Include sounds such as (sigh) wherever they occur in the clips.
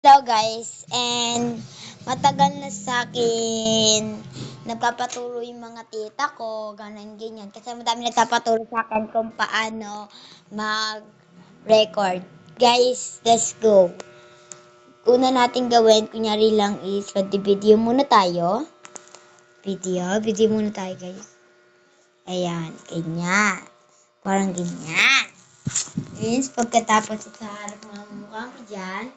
Hello guys, and matagal na sa akin nagpapaturo yung mga tita ko, ganun ganyan. Kasi madami nagpapaturo sa akin kung paano mag-record. Guys, let's go. Una natin gawin, kunyari lang is, video muna tayo. Video, video muna tayo guys. Ayan, ganyan. Parang ganyan. Means, pagkatapos sa harap ng mukha ko dyan,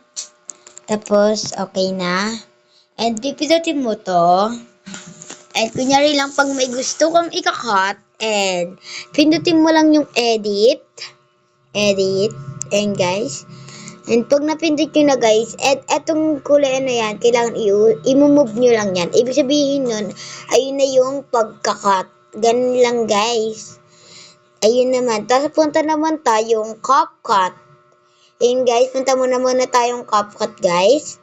tapos, okay na. And pipindutin mo to. And kunyari lang pag may gusto kang ikakat, and pindutin mo lang yung edit. Edit. And guys. And pag napindot nyo na guys, at etong kulay na yan, kailangan i-move nyo lang yan. Ibig sabihin nun, ayun na yung pagkakat. Ganun lang guys. Ayun naman. Tapos punta naman tayong CapCut. Ayun guys, punta muna muna tayong CapCut guys.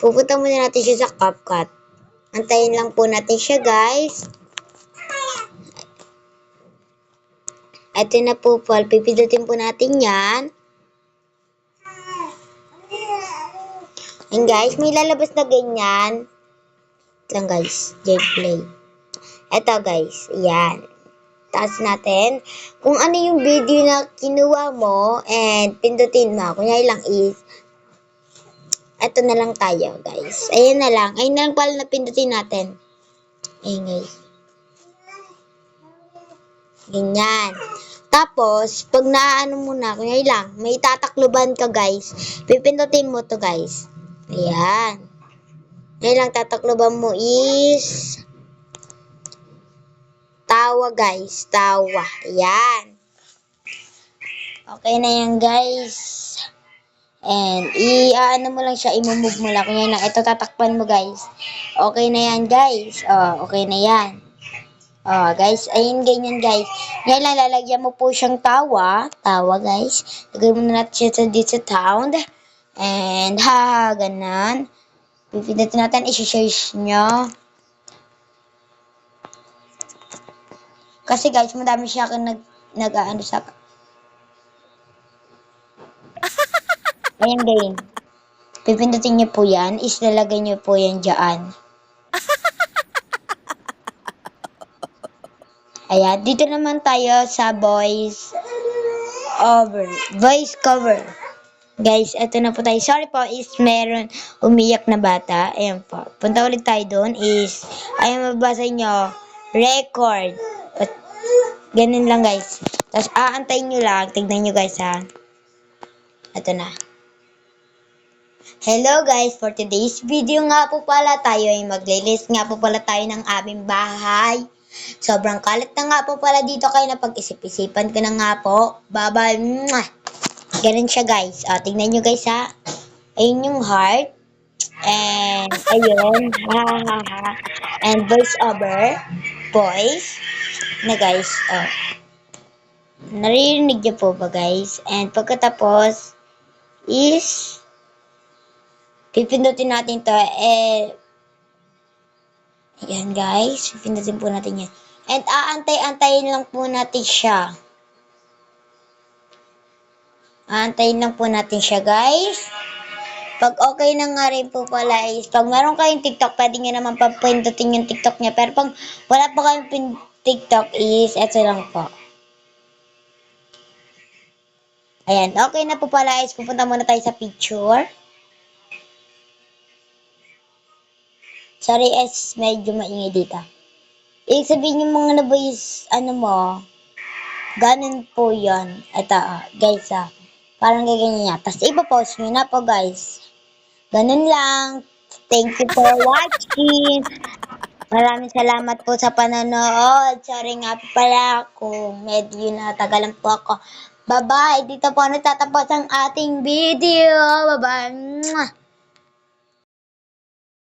Pupunta muna natin siya sa CapCut. Antayin lang po natin siya guys. Ito na po Paul. Pipindutin po natin yan. Ayun guys, may lalabas na ganyan. Ito guys, J-Play. Ito guys, yan. Taas natin kung ano yung video na kinuha mo and pindutin mo. Kunyari lang is, eto na lang tayo, guys. Ayan na lang. Ayun na lang pala na pindutin natin. Ayun, guys. Ganyan. Tapos, pag naano mo na, kunyari lang, may tatakloban ka, guys. Pipindutin mo to, guys. Ayan. Ngayon lang tatakloban mo is, Tawa guys, tawa. Yan. Okay na yan guys. And i-ano mo lang siya, i-move mo lang. Kaya lang, ito tatakpan mo guys. Okay na yan guys. Oh, okay na yan. Oh, guys, ayun ganyan guys. Ngayon lang, lalagyan mo po siyang tawa. Tawa guys. Lagay mo na natin siya sa dito sound. And ha, ganan. Pipindutin natin, isi-search nyo. Kasi guys, madami siya akin nag, nag ano sa... (laughs) Ayan game. Pipindutin niyo po yan, is lalagay niyo po yan dyan. Ayan, dito naman tayo sa voice over, voice cover. Guys, eto na po tayo. Sorry po, is meron umiyak na bata. Ayan po. Punta ulit tayo doon is, ayan mabasa nyo, record. Ganun lang guys. Tapos aantayin nyo lang. Tignan nyo guys ha. Ito na. Hello guys, for today's video nga po pala tayo ay maglilis nga po pala tayo ng aming bahay. Sobrang kalat na nga po pala dito kayo na pag-isip-isipan ko na nga po. Bye-bye. Ganun siya guys. O, tignan nyo guys ha. Ayun yung heart. And, ayun. And voice over. Voice. Na guys. Oh. Naririnig niyo po ba guys? And pagkatapos is pipindutin natin to eh Ayan guys, pipindutin po natin yan. And aantay-antayin lang po natin siya. Aantayin lang po natin siya guys. Pag okay na nga rin po pala is, pag meron kayong TikTok, pwede nyo naman papindutin yung TikTok niya. Pero pag wala pa kayong pin- TikTok is, eto lang po. Ayan, okay na po pala is, pupunta muna tayo sa picture. Sorry, es, medyo maingay dito. Ibig sabihin yung mga na is, ano mo, ganun po yon Ito, ah, guys, ah. Parang gaganyan niya. Tapos, ipapost nyo na po, guys. Ganun lang. Thank you for watching. Maraming salamat po sa panonood. Sorry nga po pala kung medyo natagalan po ako. Bye-bye. Dito po natatapos ang ating video. Bye-bye.